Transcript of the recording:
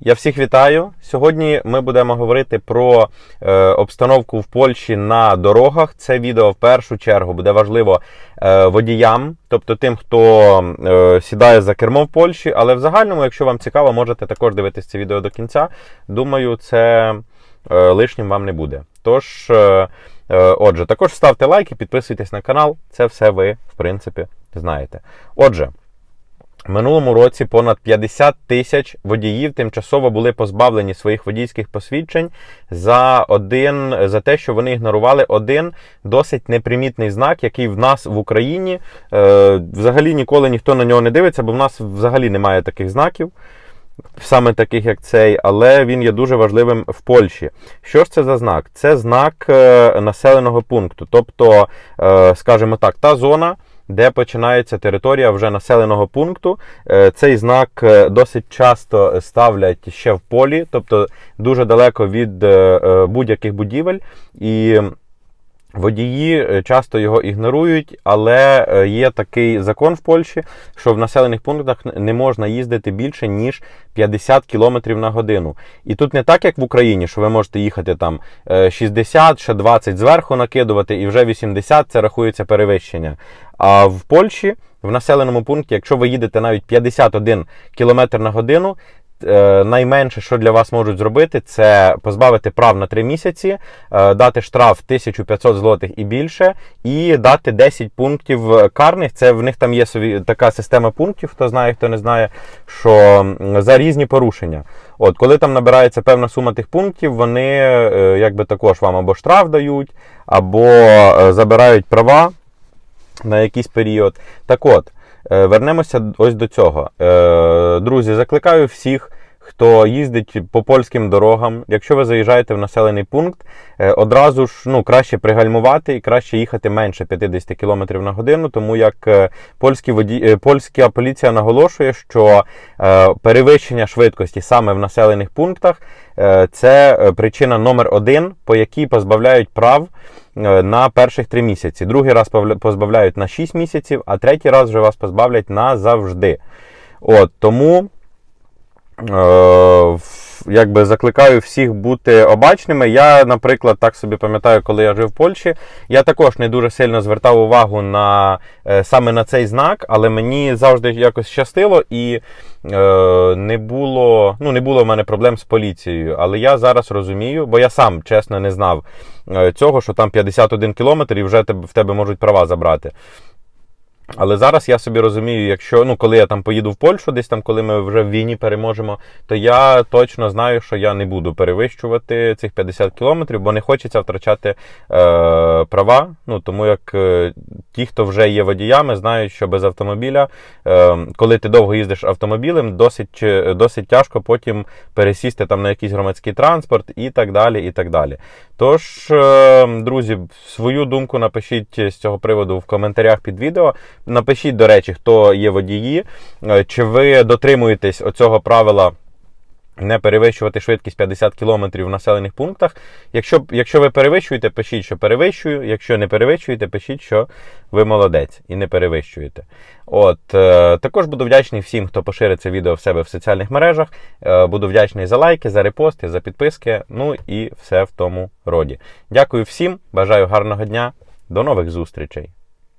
Я всіх вітаю. Сьогодні ми будемо говорити про е, обстановку в Польщі на дорогах. Це відео в першу чергу буде важливо е, водіям, тобто тим, хто е, сідає за кермо в Польщі. Але в загальному, якщо вам цікаво, можете також дивитися це відео до кінця. Думаю, це е, лишнім вам не буде. Тож, е, е, отже, також ставте лайки, підписуйтесь на канал. Це все ви, в принципі, знаєте. Отже. Минулому році понад 50 тисяч водіїв тимчасово були позбавлені своїх водійських посвідчень за один за те, що вони ігнорували один досить непримітний знак, який в нас в Україні е, взагалі ніколи ніхто на нього не дивиться, бо в нас взагалі немає таких знаків. Саме таких, як цей, але він є дуже важливим в Польщі. Що ж це за знак? Це знак е, населеного пункту. Тобто, е, скажімо так, та зона, де починається територія вже населеного пункту. Е, Цей знак е, досить часто ставлять ще в полі, тобто дуже далеко від е, будь-яких будівель. І Водії е, часто його ігнорують, але е, є такий закон в Польщі, що в населених пунктах не можна їздити більше ніж 50 км на годину. І тут не так, як в Україні, що ви можете їхати там е, 60, ще 20 зверху накидувати, і вже 80 це рахується перевищення. А в Польщі в населеному пункті, якщо ви їдете навіть 51 км на годину, е, найменше, що для вас можуть зробити, це позбавити прав на 3 місяці, е, дати штраф 1500 злотих і більше, і дати 10 пунктів карних. Це в них там є собі така система пунктів, хто знає, хто не знає, що за різні порушення. От, коли там набирається певна сума тих пунктів, вони е, якби також вам або штраф дають, або е, забирають права на якийсь період. Так от, е, вернемося ось до цього. Е, Друзі, закликаю всіх. Хто їздить по польським дорогам, якщо ви заїжджаєте в населений пункт, е, одразу ж ну, краще пригальмувати і краще їхати менше 50 км на годину, тому як е, польські воді... е, польська поліція наголошує, що е, перевищення швидкості саме в населених пунктах е, це е, причина номер один, по якій позбавляють прав е, на перших три місяці. Другий раз позбавляють на 6 місяців, а третій раз вже вас позбавлять назавжди. От тому. Е, Якби закликаю всіх бути обачними. Я, наприклад, так собі пам'ятаю, коли я жив в Польщі, я також не дуже сильно звертав увагу на е, саме на цей знак, але мені завжди якось щастило і е, не було ну, не було в мене проблем з поліцією. Але я зараз розумію, бо я сам чесно не знав е, цього, що там 51 кілометр і вже в тебе можуть права забрати. Але зараз я собі розумію, якщо ну коли я там поїду в Польщу, десь там, коли ми вже в війні переможемо, то я точно знаю, що я не буду перевищувати цих 50 кілометрів, бо не хочеться втрачати е, права. Ну тому як е, ті, хто вже є водіями, знають, що без автомобіля, е, коли ти довго їздиш автомобілем, досить, досить тяжко потім пересісти там на якийсь громадський транспорт і так далі. і так далі. Тож, е, друзі, свою думку напишіть з цього приводу в коментарях під відео. Напишіть, до речі, хто є водії, е, чи ви дотримуєтесь оцього правила. Не перевищувати швидкість 50 км в населених пунктах. Якщо, якщо ви перевищуєте, пишіть, що перевищую. Якщо не перевищуєте, пишіть, що ви молодець і не перевищуєте. От е, також буду вдячний всім, хто поширить це відео в себе в соціальних мережах. Е, буду вдячний за лайки, за репости, за підписки. Ну і все в тому роді. Дякую всім, бажаю гарного дня. До нових зустрічей.